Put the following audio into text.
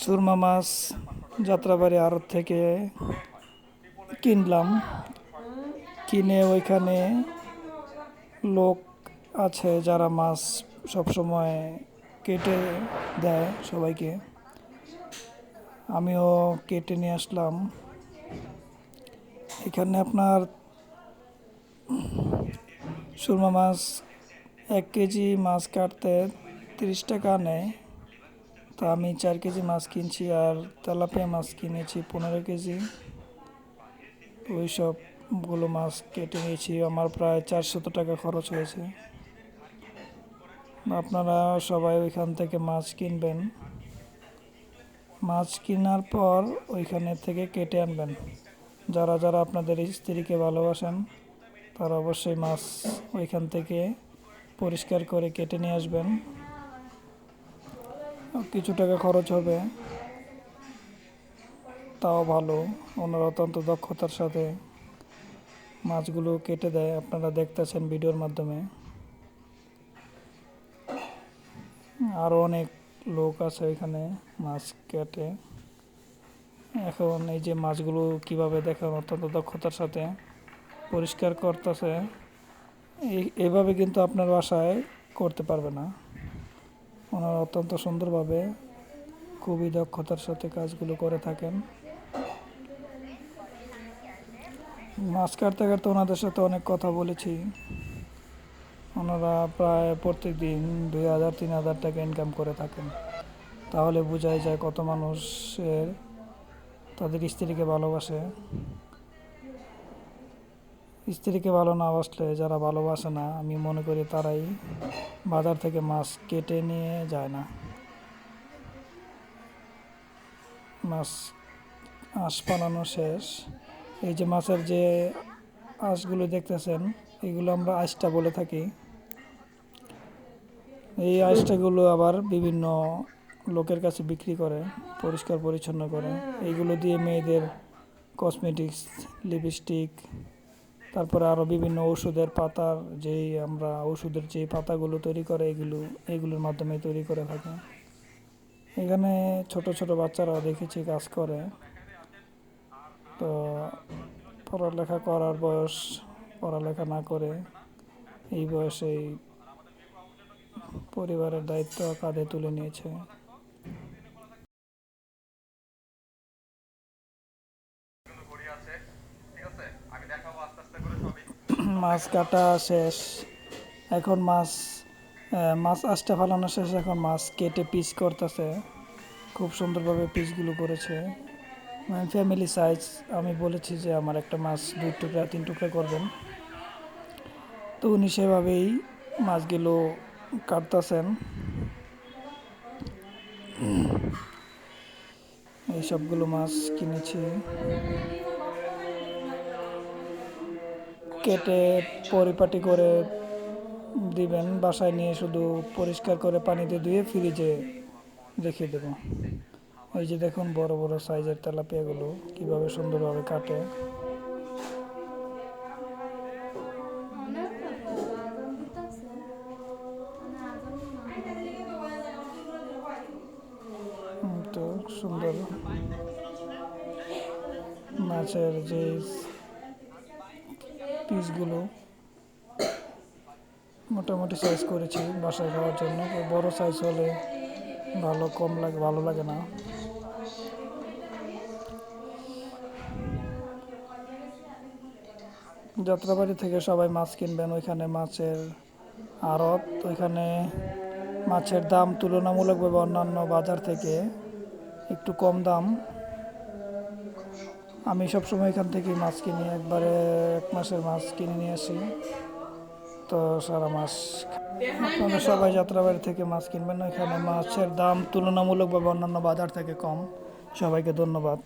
সুরমা মাছ যাত্রাবাড়ি আড়ত থেকে কিনলাম। কিনে ওইখানে লোক আছে যারা মাছ সবসময় কেটে দেয় সবাইকে। আমিও কেটে নিয়ে আসলাম। এখানে আপনার সুরমা মাছ এক কেজি মাছ কাটতে তিরিশ টাকা নেয়। তা আমি চার কেজি মাছ কিনছি আর তেলাপিয়া মাছ কিনেছি, পনেরো কেজি। ওই সবগুলো মাছ কেটে নিয়েছি, আমার প্রায় চারশত টাকা খরচ হয়েছে। আপনারা সবাই ওইখান থেকে মাছ কিনবেন। মাছ কেনার পর ওইখানে থেকে কেটে আনবেন। যারা যারা আপনাদের স্ত্রীকে ভালোবাসেন, তারা অবশ্যই মাছ ওইখান থেকে পরিষ্কার করে কেটে নিয়ে আসবেন। কিছু টাকা খরচ হবে। তাও ভালো। ওনারা অত্যন্ত দক্ষতার সাথে মাছগুলো কেটে দেয়। আপনারা দেখতেছেন ভিডিওর মাধ্যমে। আরও অনেক লোক আছে এখানে মাছ কেটে। এখন এই যে মাছগুলো কীভাবে দেখেন, অত্যন্ত দক্ষতার সাথে পরিষ্কার করতেছে। এই, এভাবে কিন্তু আপনার বাসায় করতে পারবে না। ওনারা অত্যন্ত সুন্দরভাবে খুবই দক্ষতার সাথে কাজগুলো করে থাকেন। মাছ কাটতে কাটতে ওনাদের সাথে অনেক কথা বলেছি। ওনারা প্রায় প্রত্যেক দিন দুই হাজার, তিন হাজার টাকা ইনকাম করে থাকেন। তাহলে বোঝাই যায় কত মানুষের তাদের স্ত্রীকে ভালোবাসে। স্ত্রীকে ভালো না বাসলে যারা ভালোবাসে না, আমি মনে করি তারাই বাজার থেকে মাছ কেটে নিয়ে যায় না। মাছ আঁশ পালানো শেষ। এই যে মাছের যে আঁশগুলো দেখতেছেন, এগুলো আমরা আঁশটা বলে থাকি। এই আঁশটাগুলো আবার বিভিন্ন লোকের কাছে বিক্রি করে, পরিষ্কার পরিচ্ছন্ন করে। এইগুলো দিয়ে মেয়েদের কসমেটিক্স লিপস্টিক তারপরে আরও বিভিন্ন ওষুধের পাতার যেই আমরা ওষুধের যে পাতাগুলো তৈরি করে, এগুলো, এগুলোর মাধ্যমে তৈরি করে থাকে। এখানে ছোট ছোট বাচ্চারা দেখেছি কাজ করে। তো পড়ালেখা করার বয়স, পড়ালেখা না করে এই বয়সেই পরিবারের দায়িত্ব কাঁধে তুলে নিয়েছে। মাছ কাটা শেষ, এখন মাছ মাছ আষ্টে ফালানো শেষ, এখন মাছ কেটে পিস করতেছে। খুব সুন্দরভাবে পিসগুলো করেছে। ফ্যামিলি সাইজ আমি বলেছি যে আমার একটা মাছ দুই টুকরা, তিন টুকরা করবেন। তো উনি সেভাবেই মাছগুলো কাটতেছেন। এই সবগুলো মাছ কিনেছি। কেটে পরিপাটি করে দিবেন, বাসায় নিয়ে শুধু পরিষ্কার করে পানিতে ধুয়ে ফ্রিজে রেখে দেবো। এই যে দেখুন বড় বড় সাইজের তেলাপিয়াগুলো কীভাবে সুন্দরভাবে কাটে। তো সুন্দর মাছের যে পিসগুলো মোটামুটি সাইজ করেছি বাসায় খাওয়ার জন্য। বড় সাইজ হলে ভালো, কম লাগে, ভালো লাগে না। যাত্রাবাড়ি থেকে সবাই মাছ কিনবেন, ওইখানে মাছের আড়ত। ওইখানে মাছের দাম তুলনামূলকভাবে অন্যান্য বাজার থেকে একটু কম দাম। আমি সবসময় এখান থেকে মাছ কিনি, একবারে এক মাসের মাছ কিনে নিয়ে আসি। তো সারা মাস আপনারা সবাই যাত্রাবাড়ি থেকে মাছ কিনবেন এখানে মাছের দাম তুলনামূলকভাবে অন্যান্য বাজার থেকে কম। সবাইকে ধন্যবাদ।